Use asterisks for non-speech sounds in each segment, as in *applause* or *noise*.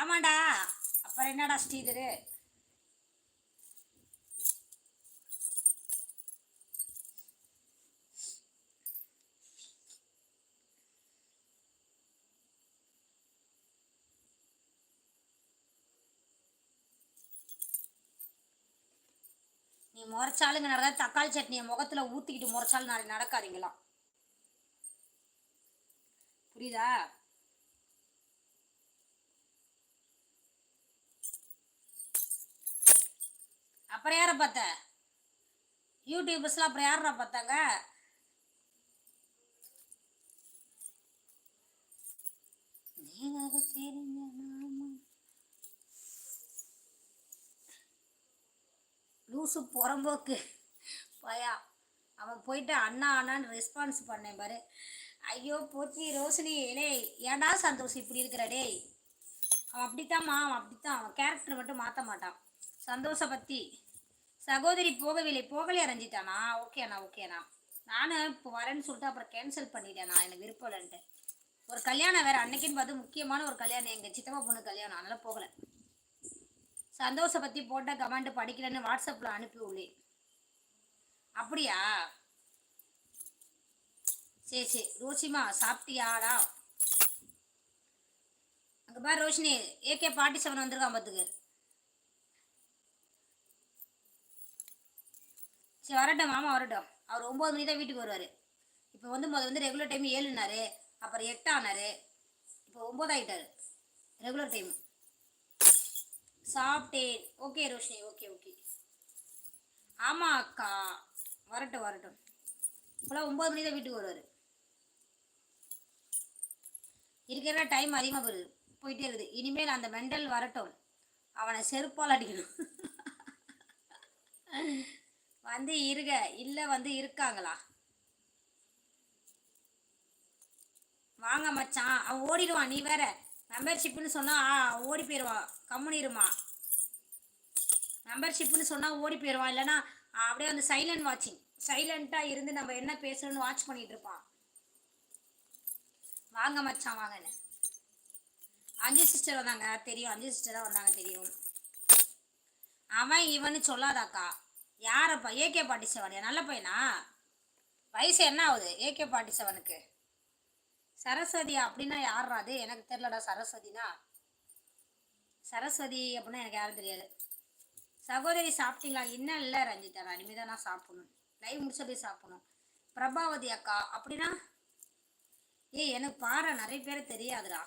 ஆமாண்டா அப்புறம் என்னடா ஸ்ரீதரு? நீ முறைச்சாலுங்க நடக்காது தக்காளி சட்னியை முகத்துல ஊத்திக்கிட்டு முறைச்சாலும் நாளைக்கு நடக்காதீங்களாம். புரியுதா? அப்புறம் யாரை பார்த்த? யூடியூபர்ஸ்லாம் அப்புறம் யாரா பார்த்தாங்க? லூசு புறம்போக்கு. பயா. அவன் போயிட்டு அண்ணா அண்ணான்னு ரெஸ்பான்ஸ் பண்ணேன் பாரு. ஐயோ போச்சி ரோஷினி. டேய் ஏன்டா சந்தோஷ் இப்படி இருக்கிற டேய்? அவன் அப்படித்தாம்மா அவன் அப்படித்தான். அவன் கேரக்டர் மட்டும் மாற்ற மாட்டான். சந்தோஷ பற்றி சகோதரி போகவில்லை. போகலையா ரஞ்சிதானா ஓகேண்ணா ஓகேண்ணா நானும் இப்போ வரேன்னு சொல்லிட்டு அப்புறம் கேன்சல் பண்ணிட்டேண்ணா. எனக்கு விருப்பம் இல்லைன்ட்டு. ஒரு கல்யாணம் வேறு அன்னைக்குன்னு பார்த்து முக்கியமான ஒரு கல்யாணம். எங்கள் சித்தப்பா பொண்ணு கல்யாணம். அதனால் போகலை. சந்தோஷ பற்றி போட்ட கமெண்ட் படிக்கலன்னு வாட்ஸ்அப்பில் அனுப்பி உள்ளேன் அப்படியா? சரி சரி. ரோஷிமா சாப்பிட்டியாடா? அங்கே பாரு ரோஷினி. ஏகே பாட்டி செவன் வந்திருக்கான் பார்த்துக்கு. சரி வரட்டும் மாமா வரட்டும். அவர் ஒம்பது மணி தான் வீட்டுக்கு வருவார். இப்போ வந்து முதல் வந்து ரெகுலர் டைம் ஏழுனாரு அப்புறம் எட்டானாரு இப்போ ஒம்பது ரெகுலர் டைம் சாப்பிட்டேன். ஓகே ரோஷினி. ஓகே ஓகே ஆமாம் அக்கா. வரட்டும் வரட்டும். இப்போலாம் ஒம்பது மணி தான் வீட்டுக்கு வருவார். இருக்கிற டைம் அதிகமாக வருது போயிட்டே இருக்குது. இனிமேல் அந்த மெண்டல் வரட்டும். அவனை செருப்பால் அடிக்கணும். *laughs* வந்து இருக இல்லை வந்து இருக்காங்களா? வாங்க மச்சான் அவன் ஓடிடுவான் நீ வேற. மெம்பர்ஷிப்னு சொன்னா ஆ, ஓடி போயிடுவான் கம்முனிருமா மெம்பர்ஷிப்னு சொன்னா ஓடி போயிடுவான் இல்லைன்னா அப்படியே வந்து சைலண்ட் வாட்சிங் சைலண்ட்டாக இருந்து நம்ம என்ன பேசுறோம்னு வாட்ச் பண்ணிட்டு இருப்பான். வாங்க மச்சான் வாங்கன்னு அஞ்சு சிஸ்டர் வந்தாங்க தெரியும். அஞ்சு சிஸ்டர் தான் வந்தாங்க தெரியும். அவன் இவன்னு சொல்லாதாக்கா. யாரப்பா ஏகே பாட்டிசவன் நல்ல பையனா? வயசு என்ன ஆகுது? ஏகே பாட்டி செவனுக்கு சரஸ்வதி அப்படின்னா யாரா அது? எனக்கு தெரிலடா சரஸ்வதினா. சரஸ்வதி அப்படின்னா எனக்கு யாரும் தெரியாது. சகோதரி சாப்பிட்டீங்களா? இன்னும் இல்லை ரஞ்சிதா. நான் இனிமேல் தான் நான் சாப்பிடணும். லைவ் முடிச்ச போய் சாப்பிடணும். பிரபாவதி அக்கா அப்படின்னா? ஏய் எனக்கு பாரு நிறைய பேர் தெரியாதுடா.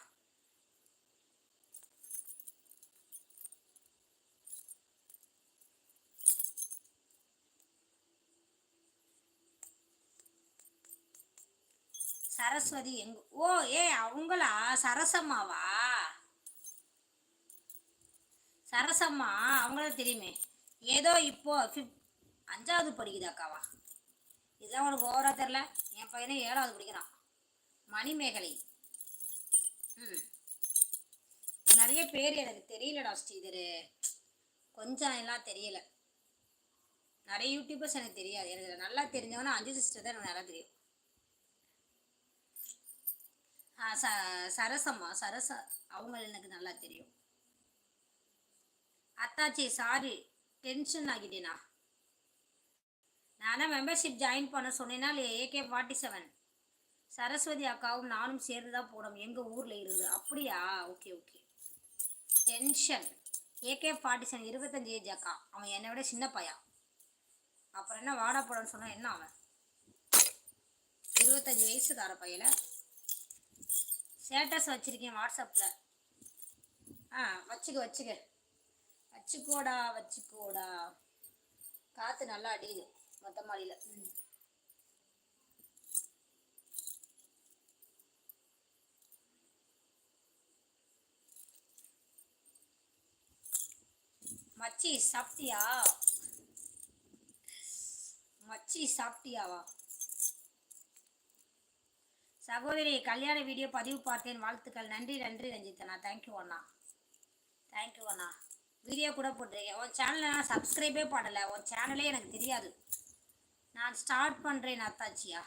சரஸ்வதி எங்க ஓ ஏ அவங்களா? சரசம்மாவா? சரசம்மா அவங்கள தெரியுமே. ஏதோ இப்போ ஃபிஃப்த் அஞ்சாவது படிக்குது அக்காவா இதெல்லாம் உனக்கு ஓவரா தெரில என் பையனே ஏழாவது படிக்கிறான். மணிமேகலை. ம். நிறைய பேர் எனக்கு தெரியலடா ஸ்ரீதர். கொஞ்சம் எல்லாம் தெரியல. நிறைய யூடியூபர்ஸ் எனக்கு தெரியாது. எனக்கு நல்லா தெரிஞ்சவனா அஞ்சு சிஸ்டர் தான் எனக்கு நல்லா தெரியும் ஆ, ச சரசம்மா சரச அவங்க எனக்கு நல்லா தெரியும். அத்தாச்சி சாரி டென்ஷன் ஆகிட்டேனா? நானும் மெம்பர்ஷிப் ஜாயின் பண்ண சொன்னேன்னா ஏகே ஃபார்ட்டி செவன் சரஸ்வதி அக்காவும் நானும் சேர்ந்து தான் போனோம். எங்கள் ஊரில் இருந்து. அப்படியா? Okay okay tension AK forty seven இருபத்தஞ்சி ஏஜ் அக்கா. அவன் என்னை விட சின்ன பையன். அப்புறம் என்ன வாடா போடன்னு சொன்னான் என்ன அவன்? இருபத்தஞ்சி வயசுக்கார பையனை? ஸ்டேட்டஸ் வச்சுருக்கேன் வாட்ஸ்அப்பில் ஆ வச்சுக்க வச்சுக்க. வச்சுக்கோடா வச்சுக்கோடா. காற்று நல்லா அடிக்குது மொத்த மாடியில் ம். மச்சி சாப்பிட்டியா? மச்சி சாப்பிட்டியாவா? சகோதரி கல்யாண வீடியோ பதிவு பார்த்தேன். வாழ்த்துக்கள். நன்றி நன்றி ரஞ்சித்தண்ணா. தேங்க்யூ அண்ணா. தேங்க்யூ அண்ணா. வீடியோ கூட போட்டிருக்கேன். உன் சேனலை நான் சப்ஸ்கிரைபே பண்ணலை உன் சேனலே எனக்கு தெரியாது. நான் ஸ்டார்ட் பண்ணுறேன் அத்தாச்சியா.